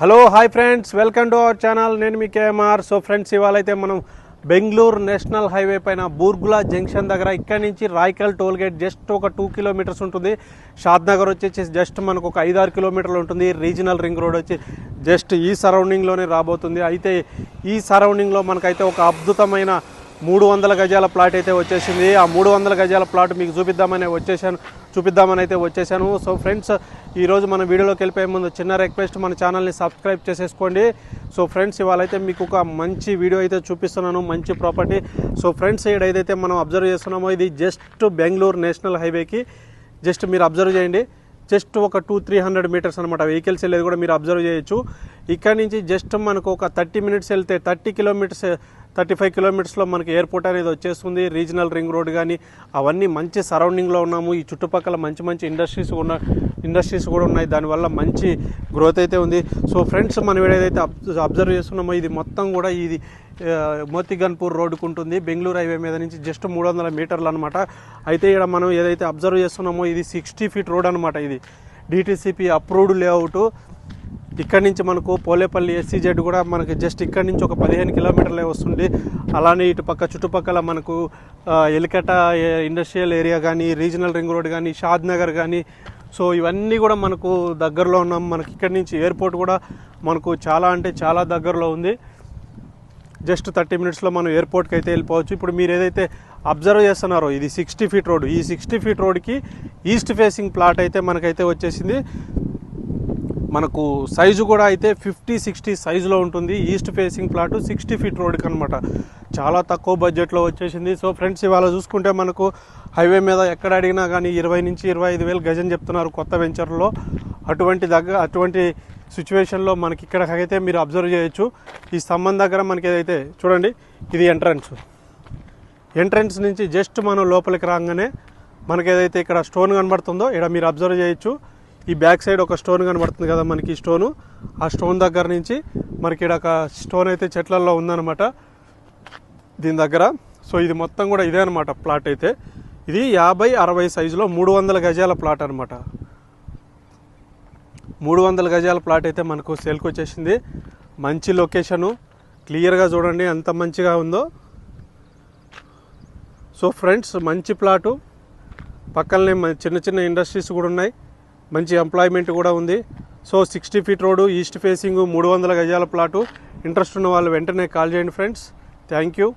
Hello hi friends welcome to our channel నేను మీ KMR. So friends ఇవాళ అయితే మనం బెంగళూరు నేషనల్ హైవే పైన బూర్గులా జంక్షన్ దగ్గర ఇక్కడ నుంచి రాయకల్ టోల్ గేట్ జస్ట్ ఒక టూ కిలోమీటర్స్ ఉంటుంది. షాద్ నగర్ వచ్చేసి జస్ట్ మనకు ఒక ఐదారు కిలోమీటర్లు ఉంటుంది. రీజనల్ రింగ్ రోడ్ వచ్చి జస్ట్ ఈ సరౌండింగ్లోనే రాబోతుంది. అయితే ఈ సరౌండింగ్లో మనకైతే ఒక అద్భుతమైన మూడు వందల గజాల ప్లాట్ అయితే వచ్చేసింది. ఆ మూడు వందల గజాల ప్లాట్ మీకు చూపిద్దామని వచ్చేసాను చూపిద్దామని అయితే వచ్చేసాను సో ఫ్రెండ్స్ ఈరోజు మన వీడియోలోకి వెళ్ళిపోయే ముందు చిన్న రిక్వెస్ట్ మన ఛానల్ని సబ్స్క్రైబ్ చేసేసుకోండి. సో ఫ్రెండ్స్ ఇవాళైతే మీకు ఒక మంచి వీడియో అయితే చూపిస్తున్నాను. మంచి ప్రాపర్టీ. సో ఫ్రెండ్స్ ఇక్కడ ఏదైతే మనం అబ్జర్వ్ చేస్తున్నామో ఇది జస్ట్ బెంగళూరు నేషనల్ హైవేకి. జస్ట్ మీరు అబ్జర్వ్ చేయండి. జస్ట్ ఒక టూ త్రీ హండ్రెడ్ మీటర్స్ అనమాట వెహికల్స్ వెళ్ళేది కూడా మీరు అబ్జర్వ్ చేయొచ్చు. ఇక్కడ నుంచి జస్ట్ మనకు ఒక థర్టీ మినిట్స్ వెళ్తే థర్టీ కిలోమీటర్స్ థర్టీ ఫైవ్ కిలోమీటర్స్లో మనకి ఎయిర్పోర్ట్ అనేది వచ్చేస్తుంది. రీజనల్ రింగ్ రోడ్ కానీ అవన్నీ మంచి సరౌండింగ్లో ఉన్నాము. ఈ చుట్టుపక్కల మంచి మంచి ఇండస్ట్రీస్ ఉన్న ఇండస్ట్రీస్ కూడా ఉన్నాయి. దానివల్ల మంచి గ్రోత్ అయితే ఉంది. సో ఫ్రెండ్స్ మనం ఏదైతే అబ్జర్వ్ చేస్తున్నామో ఇది మొత్తం కూడా ఇది మోతిగన్పూర్ రోడ్డుకు ఉంటుంది. బెంగళూరు హైవే మీద నుంచి జస్ట్ మూడు వందల మీటర్లు అనమాట అయితే ఇక్కడ మనం ఏదైతే అబ్జర్వ్ చేస్తున్నామో ఇది సిక్స్టీ ఫీట్ రోడ్ అనమాట ఇది. డిటీసీపీ అప్రూవ్డ్ లేఅవుట్ ఇక్కడ నుంచి మనకు పోలేపల్లి ఎస్సీజెడ్ కూడా మనకి జస్ట్ ఇక్కడ నుంచి ఒక పదిహేను కిలోమీటర్లే వస్తుంది. అలానే ఇటు పక్క చుట్టుపక్కల మనకు ఎలికట ఇండస్ట్రియల్ ఏరియా కానీ రీజనల్ రింగ్ రోడ్ కానీ షాద్ నగర్ కానీ సో ఇవన్నీ కూడా మనకు దగ్గరలో ఉన్నాం. మనకి ఇక్కడ నుంచి ఎయిర్పోర్ట్ కూడా మనకు చాలా అంటే చాలా దగ్గరలో ఉంది. జస్ట్ థర్టీ మినిట్స్లో మనం ఎయిర్పోర్ట్కి అయితే వెళ్ళిపోవచ్చు. ఇప్పుడు మీరు ఏదైతే అబ్జర్వ్ చేస్తున్నారో ఇది సిక్స్టీ ఫీట్ రోడ్. ఈ సిక్స్టీ ఫీట్ రోడ్కి ఈస్ట్ ఫేసింగ్ ప్లాట్ అయితే మనకైతే వచ్చేసింది. మనకు సైజు కూడా అయితే ఫిఫ్టీ సిక్స్టీ సైజులో ఉంటుంది. East facing plot sixty feet రోడ్కి అనమాట చాలా తక్కువ బడ్జెట్లో వచ్చేసింది. సో ఫ్రెండ్స్ ఇవాళ చూసుకుంటే మనకు హైవే మీద ఎక్కడ అడిగినా కానీ ఇరవై నుంచి ఇరవై ఐదు వేలు గజం చెప్తున్నారు కొత్త వెంచర్లో. అటువంటి దగ్గర అటువంటి సిచ్యువేషన్లో మనకి ఇక్కడ అయితే మీరు అబ్జర్వ్ చేయొచ్చు. ఈ స్తంభం దగ్గర మనకి ఏదైతే చూడండి ఇది ఎంట్రన్స్. ఎంట్రన్స్ నుంచి జస్ట్ మనం లోపలికి రాగానే మనకి ఏదైతే ఇక్కడ స్టోన్ కనబడుతుందో ఇక్కడ మీరు అబ్జర్వ్ చేయొచ్చు. ఈ బ్యాక్ సైడ్ ఒక స్టోన్ కనబడుతుంది కదా మనకి ఈ స్టోను. ఆ స్టోన్ దగ్గర నుంచి మనకి ఇక్కడ ఒక స్టోన్ అయితే చెట్లలో ఉందన్నమాట. దీని దగ్గర. సో ఇది మొత్తం కూడా ఇదే అనమాట ప్లాట్ అయితే. ఇది యాభై అరవై సైజులో మూడు వందల గజాల ప్లాట్ అనమాట మూడు వందల గజాల ప్లాట్ అయితే మనకు సేల్కి వచ్చేసింది. మంచి లొకేషను. క్లియర్గా చూడండి ఎంత మంచిగా ఉందో. సో ఫ్రెండ్స్ మంచి ప్లాటు. పక్కనే చిన్న చిన్న ఇండస్ట్రీస్ కూడా ఉన్నాయి. మంచి ఎంప్లాయ్మెంట్ కూడా ఉంది. So sixty feet road east facing మూడు వందల గజాల ప్లాటు ఇంట్రెస్ట్ ఉన్న వాళ్ళు వెంటనే కాల్ చేయండి ఫ్రెండ్స్ థ్యాంక్ యూ